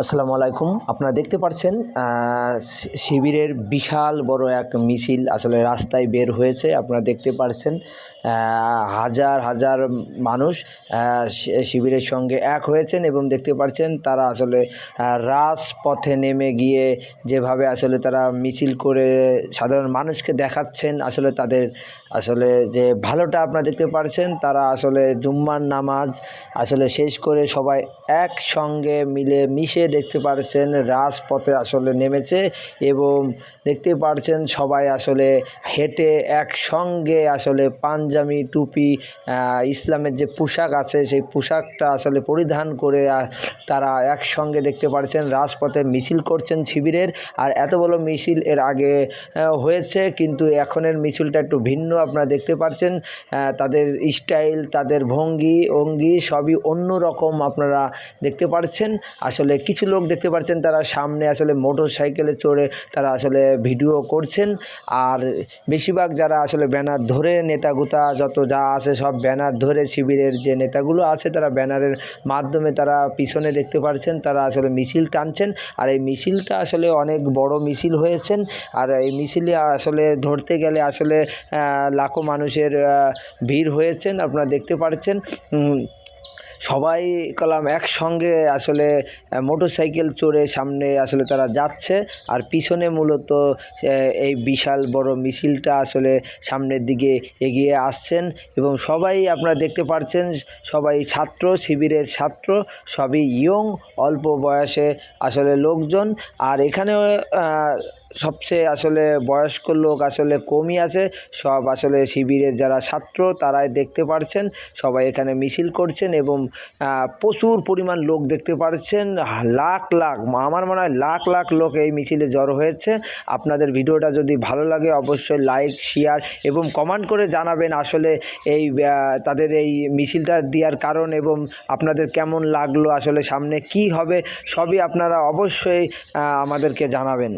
আসসালামু আলাইকুম। আপনারা দেখতে পাচ্ছেন শিবিরের বিশাল বড় এক মিছিল আসলে রাস্তায় বের হয়েছে। আপনারা দেখতে পাচ্ছেন হাজার হাজার মানুষ শিবিরের সঙ্গে এক হয়েছেন এবং দেখতে পাচ্ছেন তারা আসলে রাজপথে নেমে গিয়ে যেভাবে আসলে তারা মিছিল করে সাধারণ মানুষকে দেখাচ্ছেন, আসলে তাদের আসলে যে ভালোটা আপনারা দেখতে পাচ্ছেন তারা আসলে জুম্মার নামাজ আসলে শেষ করে সবাই একসঙ্গে মিলে মিশে দেখতে পাচ্ছেন রাজপথে আসলে নেমেছে এবং দেখতে পাচ্ছেন সবাই আসলে হেঁটে একসঙ্গে আসলে পাঞ্জাবি, টুপি ইসলামের যে পোশাক আছে সেই পোশাকটা আসলে পরিধান করে তারা একসঙ্গে দেখতে পাচ্ছেন রাজপথে মিছিল করছেন শিবিরের আর এত বড় মিছিল এর আগে হয়েছে কিন্তু এখনের মিছিলটা একটু ভিন্ন। আপনারা দেখতে পাচ্ছেন তাদের স্টাইল, তাদের ভঙ্গি, অঙ্গি সবই অন্য রকম আপনারা দেখতে পাচ্ছেন আসলে কিছু লোক দেখতে পাচ্ছেন তারা সামনে আসলে মোটর সাইকেলে চড়ে তারা আসলে ভিডিও করছেন। আর বেশিরভাগ যারা আসলে ব্যানার ধরে নেতাগুতা যত যা আছে সব ব্যানার ধরে শিবিরের যে নেতাগুলো আছে তারা ব্যানারের মাধ্যমে তারা পিছনে দেখতে পাচ্ছেন তারা আসলে মিছিল টানছেন। আর এই মিছিলটা আসলে অনেক বড় মিছিল হয়েছেন। আর এই মিছিলে আসলে ধরতে গেলে আসলে লাখো মানুষের ভিড় হয়েছেন, আপনারা দেখতে পাচ্ছেন সবাই কলাম একসঙ্গে আসলে মোটর সাইকেল চড়ে সামনে আসলে তারা যাচ্ছে। আর পিছনে মূলত এই বিশাল বড় মিছিলটা আসলে সামনের দিকে এগিয়ে আসছেন এবং সবাই আপনারা দেখতে পাচ্ছেন সবাই ছাত্র শিবিরের ছাত্র সবই ইয়ং অল্প বয়সে আসলে লোকজন। আর এখানেও আহ, সবচেয়ে আসলে বয়স্ক লোক আসলে কমই আছে। সব আসলে শিবিরের যারা ছাত্র তারাই দেখতে পারছেন। সবাই এখানে মিছিল করছেন এবং প্রচুর পরিমাণ লোক দেখতে পাচ্ছেন লাখ লাখ, আমার মনে হয় লাখ লাখ লোক এই মিছিলে জড়ো হয়েছে। আপনাদের ভিডিওটা যদি ভালো লাগে, অবশ্যই লাইক, শেয়ার এবং কমেন্ট করে জানাবেন আসলে এই তাদের এই মিছিলটা দেওয়ার কারণ এবং আপনাদের কেমন লাগল, আসলে সামনে কি হবে, সবই আপনারা অবশ্যই আমাদেরকে জানাবেন।